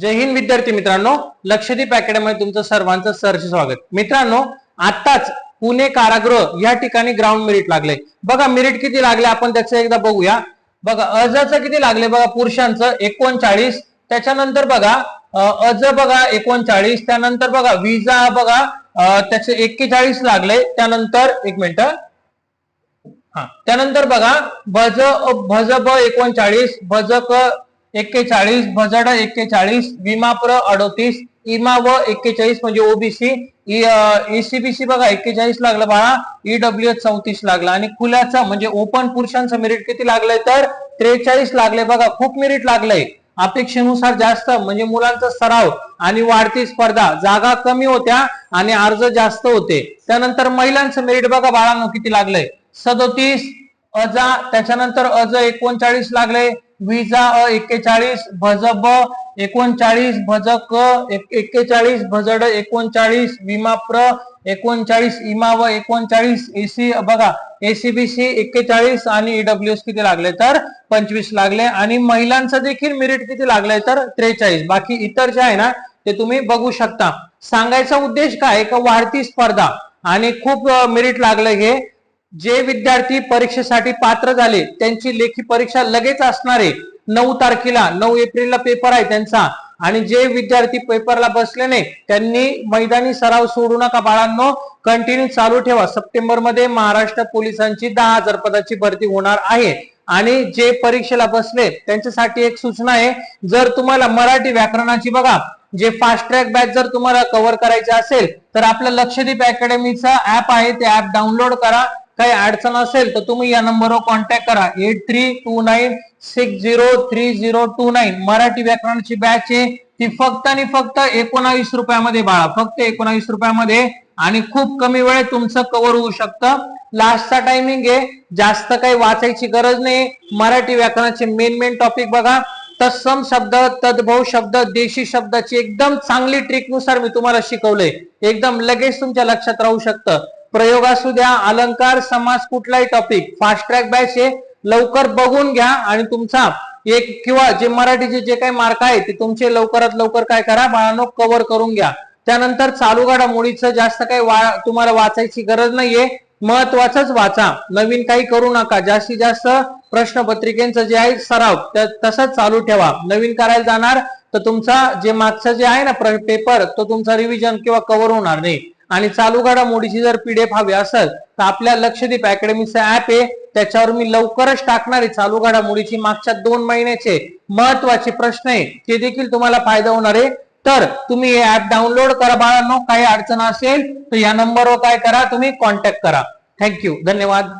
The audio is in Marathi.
जय हिंद विद्यार्थी मित्रांनो. लक्षदीप अकॅडमीमध्ये तुमचं सर्वांचं सहर्ष स्वागत. मित्रांनो आताच पुणे कारागृह या ठिकाणी ग्राउंड मेरिट लागले. बघा मेरिट किती लागले आपण त्याचं एकदा बघूया. बघा अर्जाचं किती लागले बघा पुरुषांचं? एकोणचाळीस. त्याच्यानंतर बघा अज बघा एकोणचाळीस. त्यानंतर बघा विजा बघा त्याचे एक्केचाळीस लागले. त्यानंतर एक मिनिट. हा त्यानंतर बघा भज भज ब एकोणचाळीस भजक एक्केचाळीस भजड एक्केचाळीस विमाप्र अडोतीस इमा व एक्केचाळीस म्हणजे ओबीसी एसीबीसी बघा एक्केचाळीस लागलं बाळा ईडब्ल्यू एच चौतीस लागला. आणि खुल्याचा म्हणजे ओपन पुरुषांचं मेरिट किती लागलंय तर? त्रेचाळीस लागले बघा खूप मेरिट लागलंय. अपेक्षेनुसार जास्त म्हणजे मुलांचा सराव आणि वाढती स्पर्धा. जागा कमी होत्या आणि अर्ज जास्त होते. त्यानंतर महिलांचं मेरिट बघा बाळांनो किती लागलंय? सदोतीस अजा त्याच्यानंतर अज एकोणचाळीस लागले विजा अ एक्केचाळीस भज ब एकोणचाळीस भज क एक्केचाळीस भजड एकोणचाळीस विमा प्र एकोणचाळीस इमा व एकोणचाळीस एसी बघा एसीबीसी एक्केचाळीस आणि ईडब्ल्यूएस किती लागले तर पंचवीस लागले आणि महिलांचं देखील मेरिट किती लागलंय तर त्रेचाळीस. बाकी इतर जे आहे ना ते तुम्ही बघू शकता. सांगायचा उद्देश काय? का वाढती स्पर्धा आणि खूप मेरिट लागलं हे. जे विद्यार्थी परीक्षेसाठी पात्र झाले त्यांची लेखी परीक्षा लगेच असणार आहे नऊ तारखेला नऊ एप्रिलला पेपर आहे त्यांचा. आणि जे विद्यार्थी पेपरला बसले नाही त्यांनी मैदानी सराव सोडू नका बाळांनो. कंटिन्यू चालू ठेवा. सप्टेंबरमध्ये महाराष्ट्र पोलिसांची दहा हजार पदाची भरती होणार आहे. आणि जे परीक्षेला बसले त्यांच्यासाठी एक सूचना आहे. जर तुम्हाला मराठी व्याकरणाची बघा जे फास्ट ट्रॅक बॅच जर तुम्हाला कव्हर करायचे असेल तर आपलं लक्षदीप अकॅडमीचा ऍप आहे. ते ऍप डाउनलोड करा. काही अडचण असेल तर तुम्ही या नंबरवर कॉन्टॅक्ट करा. Eight three two nine six zero three zero two nine Marathi व्याकरणाची batch आहे. ती फक्त आणि फक्त एकोणावीस रुपयामध्ये बाळा. फक्त एकोणावीस रुपयामध्ये आणि खूप कमी वेळेत तुमचं कव्हर होऊ शकतं. लास्टचा टायमिंग आहे. जास्त काही वाचायची गरज नाही. मराठी व्याकरणाचे मेन मेन टॉपिक बघा. तत्सम शब्द तद्भव शब्द देशी शब्दाची एकदम चांगली ट्रिकनुसार मी तुम्हाला शिकवलंय. एकदम लगेच तुमच्या लक्षात राहू शकतं. प्रयोग असू द्या अलंकार समाज कुठलाही टॉपिक फास्ट ट्रॅक बॅच आहे लवकर बघून घ्या आणि तुमचा एक किंवा जे मराठीचे जे काही मार्क आहे ते तुमचे लवकरात लवकर काय करा बाळांनो कव्हर करून घ्या. त्यानंतर चालू घडामोडीचं जास्त काही वा तुम्हाला वाचायची गरज नाहीये. महत्वाचंच वाचा. नवीन काही करू नका. जास्तीत जास्त प्रश्नपत्रिकेचं जे आहे सराव तसंच चालू ठेवा. नवीन करायला जाणार तर तुमचा जे मागचं जे आहे ना पेपर तो तुमचा रिव्हिजन किंवा कव्हर होणार नाही. आणि चालू घडामोडीची जर पीडीएफ हवी असेल तर आपल्या लक्षदीप अकॅडमीचं ऍप आहे. त्याच्यावर मी लवकरच टाकणार आहे चालू घडामोडीची मागच्या दोन महिन्याचे महत्त्वाचे प्रश्न आहे. ते देखील तुम्हाला फायदा होणार आहे. तर तुम्ही हे ऍप डाउनलोड करा बाळांनो. काही अडचण असेल तर या नंबरवर काय करा तुम्ही कॉन्टॅक्ट करा. थँक्यू धन्यवाद.